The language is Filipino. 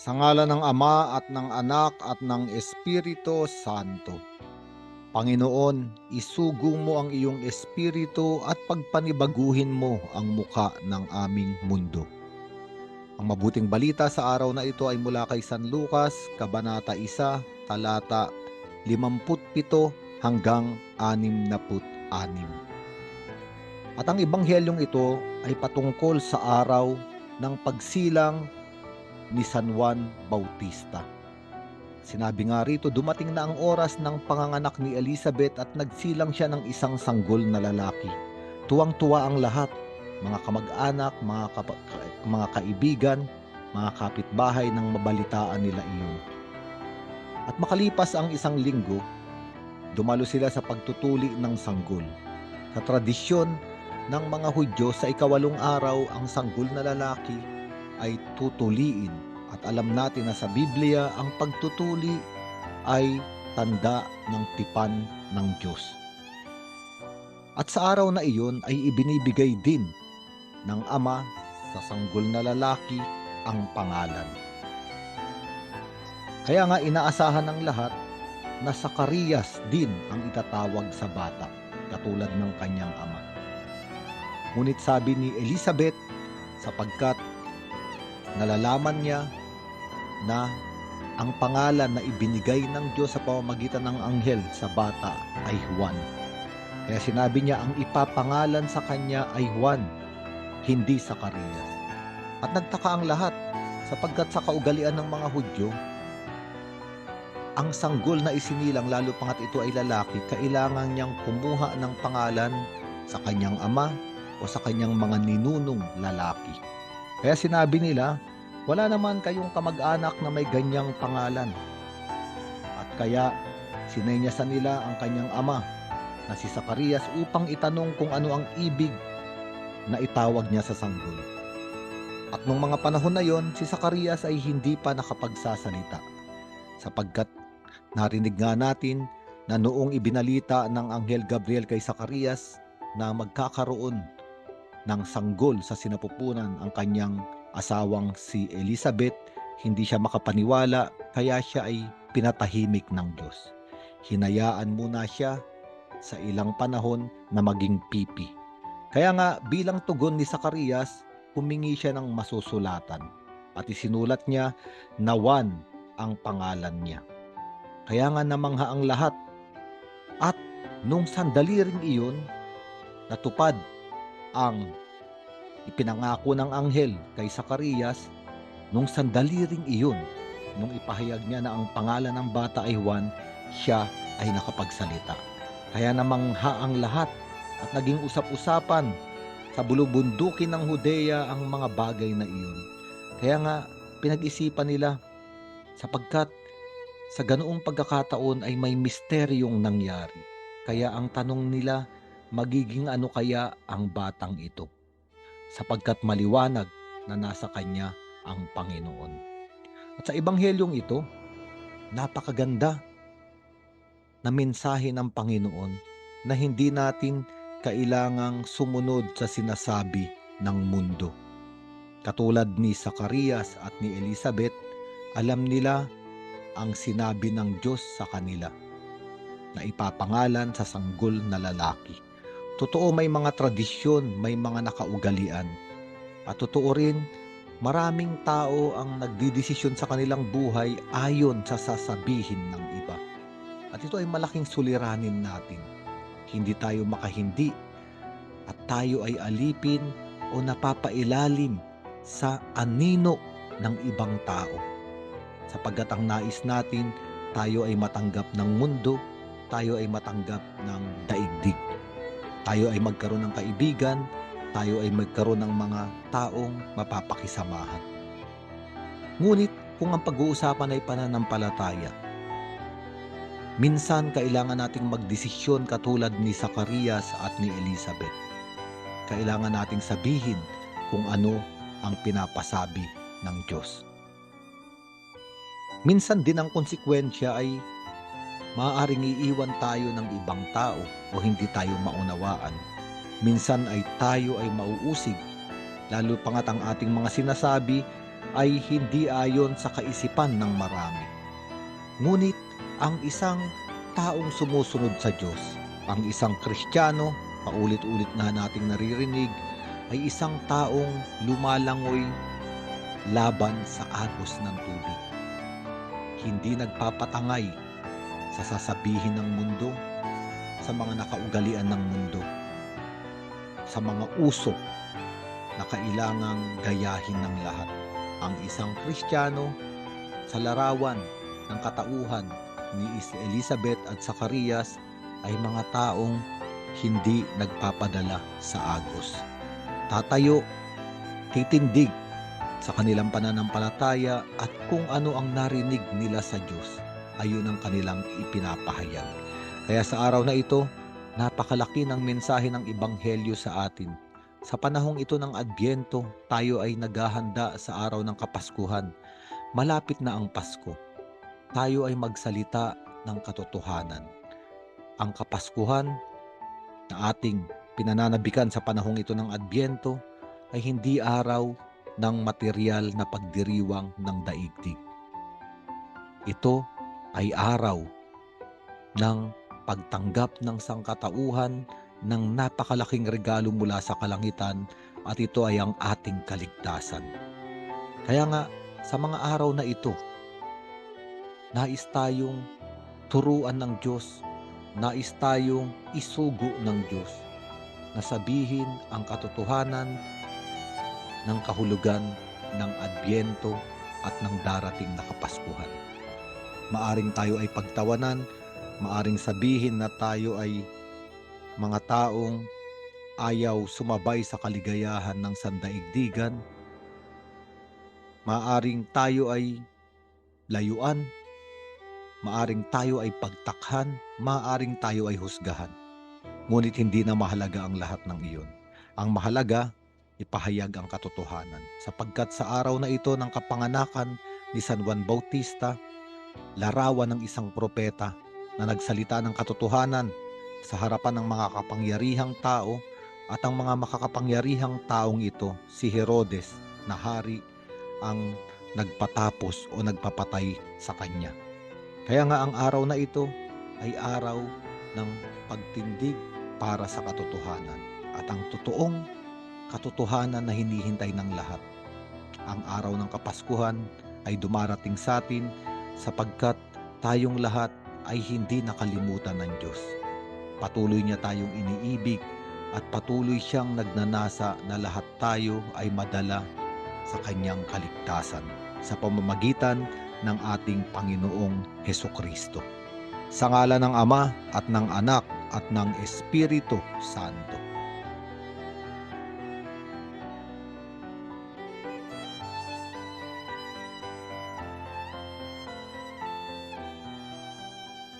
Sa ngala ng Ama at ng Anak at ng Espiritu Santo. Panginoon, isugong mo ang iyong espiritu at pagpanibaguhin mo ang muka ng aming mundo. Ang mabuting balita sa araw na ito ay mula kay San Lucas, Kabanata 1, talata 57 hanggang 66. At ang ebanghelyong ito ay patungkol sa araw ng pagsilang ni San Juan Bautista. Sinabi nga rito, dumating na ang oras ng panganganak ni Elizabeth at nagsilang siya ng isang sanggol na lalaki. Tuwang-tuwa ang lahat, mga kamag-anak, mga, kapa- ka- mga kaibigan, mga kapitbahay nang mabalitaan nila iyon. At makalipas ang isang linggo, dumalo sila sa pagtutuli ng sanggol. Sa tradisyon ng mga Hudyo sa ikawalong araw ang sanggol na lalaki ay tutuliin at alam natin na sa Biblia ang pagtutuli ay tanda ng tipan ng Diyos. At sa araw na iyon ay ibinibigay din ng Ama sa sanggol na lalaki ang pangalan. Kaya nga inaasahan ng lahat na Sakarias din ang itatawag sa bata katulad ng kanyang ama. Ngunit sabi ni Elizabeth sapagkat nalalaman niya na ang pangalan na ibinigay ng Diyos sa pamamagitan ng anghel sa bata ay Juan. Kaya sinabi niya ang ipapangalan sa kanya ay Juan, hindi Sakarias. At nagtaka ang lahat sapagkat sa kaugalian ng mga Hudyo, ang sanggol na isinilang lalo pangat ito ay lalaki, kailangan niyang kumuha ng pangalan sa kanyang ama o sa kanyang mga ninunong lalaki. Kaya sinabi nila, wala naman kayong kamag-anak na may ganyang pangalan. At kaya sinenyasan nila ang kanyang ama na si Sakarias upang itanong kung ano ang ibig na itawag niya sa sanggol. At nung mga panahon na yon, si Sakarias ay hindi pa nakapagsasalita sapagkat narinig nga natin na noong ibinalita ng Anghel Gabriel kay Sakarias na magkakaroon ng sanggol sa sinapupunan ang kanyang asawang si Elizabeth, hindi siya makapaniwala kaya siya ay pinatahimik ng Diyos. Hinayaan muna siya sa ilang panahon na maging pipi. Kaya nga bilang tugon ni Sakarias, humingi siya ng masusulatan at isinulat niya na Juan ang pangalan niya. Kaya nga namangha ang lahat. At nung sandali ring iyon, natupad ang ipinangako ng anghel kay Sakarias nung sandali ring iyon, nung ipahayag niya na ang pangalan ng bata ay Juan, siya ay nakapagsalita. Kaya namangha ang lahat at naging usap-usapan sa bulubundukin ng Hudeya ang mga bagay na iyon. Kaya nga pinag-isipan nila sapagkat sa ganoong pagkakataon ay may misteryong nangyari. Kaya ang tanong nila, magiging ano kaya ang batang ito? Sapagkat maliwanag na nasa kanya ang Panginoon. At sa ebanghelyong ito, napakaganda na mensahe ng Panginoon na hindi natin kailangang sumunod sa sinasabi ng mundo. Katulad ni Sakarias at ni Elizabeth, alam nila ang sinabi ng Diyos sa kanila na ipapangalan sa sanggol na lalaki. Totoo may mga tradisyon, may mga nakaugalian. At totoo rin, maraming tao ang nagdidesisyon sa kanilang buhay ayon sa sasabihin ng iba. At ito ay malaking suliranin natin. Hindi tayo makahindi at tayo ay alipin o napapailalim sa anino ng ibang tao sapagkat ang nais natin, tayo ay matanggap ng mundo, tayo ay matanggap ng daigdig. Tayo ay magkaroon ng kaibigan, tayo ay magkaroon ng mga taong mapapakisamahan. Ngunit kung ang pag-uusapan ay pananampalataya, minsan kailangan nating magdesisyon katulad ni Zacarias at ni Elizabeth. Kailangan nating sabihin kung ano ang pinapasabi ng Diyos. Minsan din ang konsekwensya ay maaaring iiwan tayo ng ibang tao o hindi tayo maunawaan. Minsan ay tayo ay mauusig, lalo pangat ang ating mga sinasabi ay hindi ayon sa kaisipan ng marami. Ngunit ang isang taong sumusunod sa Diyos, ang isang Kristiyano, paulit-ulit na nating naririnig, ay isang taong lumalangoy laban sa agos ng tubig. Hindi nagpapatangay sa sasabihin ng mundo, sa mga nakaugalian ng mundo, sa mga uso na kailangang gayahin ng lahat. Ang isang Kristiyano sa larawan ng katauhan ni Elizabeth at Zacarias ay mga taong hindi nagpapadala sa agos. Tatayo, titindig sa kanilang pananampalataya at kung ano ang narinig nila sa Diyos, ayun ang kanilang ipinapahayag. Kaya sa araw na ito, napakalaki ng mensahe ng Ebanghelyo sa atin. Sa panahong ito ng Adbyento, tayo ay naghahanda sa araw ng Kapaskuhan. Malapit na ang Pasko. Tayo ay magsalita ng katotohanan. Ang Kapaskuhan na ating pinananabikan sa panahong ito ng Adbyento ay hindi araw ng material na pagdiriwang ng daigdig. Ito ay araw ng pagtanggap ng sangkatauhan ng napakalaking regalo mula sa kalangitan at ito ay ang ating kaligtasan. Kaya nga, sa mga araw na ito, nais tayong turuan ng Diyos, nais tayong isugo ng Diyos na sabihin ang katotohanan ng kahulugan ng Adbyento at ng darating na Kapaskuhan. Maaring tayo ay pagtawanan, maaring sabihin na tayo ay mga taong ayaw sumabay sa kaligayahan ng sandaigdigan. Maaring tayo ay layuan, maaring tayo ay pagtakhan, maaring tayo ay husgahan. Ngunit hindi na mahalaga ang lahat ng iyon. Ang mahalaga, ipahayag ang katotohanan. Sapagkat sa araw na ito ng kapanganakan ni San Juan Bautista, larawan ng isang propeta na nagsalita ng katotohanan sa harapan ng mga kapangyarihang tao at ang mga makakapangyarihang taong ito, si Herodes na hari ang nagpatapos o nagpapatay sa kanya. Kaya nga ang araw na ito ay araw ng pagtindig para sa katotohanan at ang totoong katotohanan na hinihintay ng lahat. Ang araw ng Kapaskuhan ay dumarating sa atin sapagkat tayong lahat ay hindi nakalimutan ng Diyos. Patuloy niya tayong iniibig at patuloy siyang nagnanasa na lahat tayo ay madala sa kanyang kaligtasan sa pamamagitan ng ating Panginoong Heso Kristo. Sa ngala ng Ama at ng Anak at ng Espiritu Santo.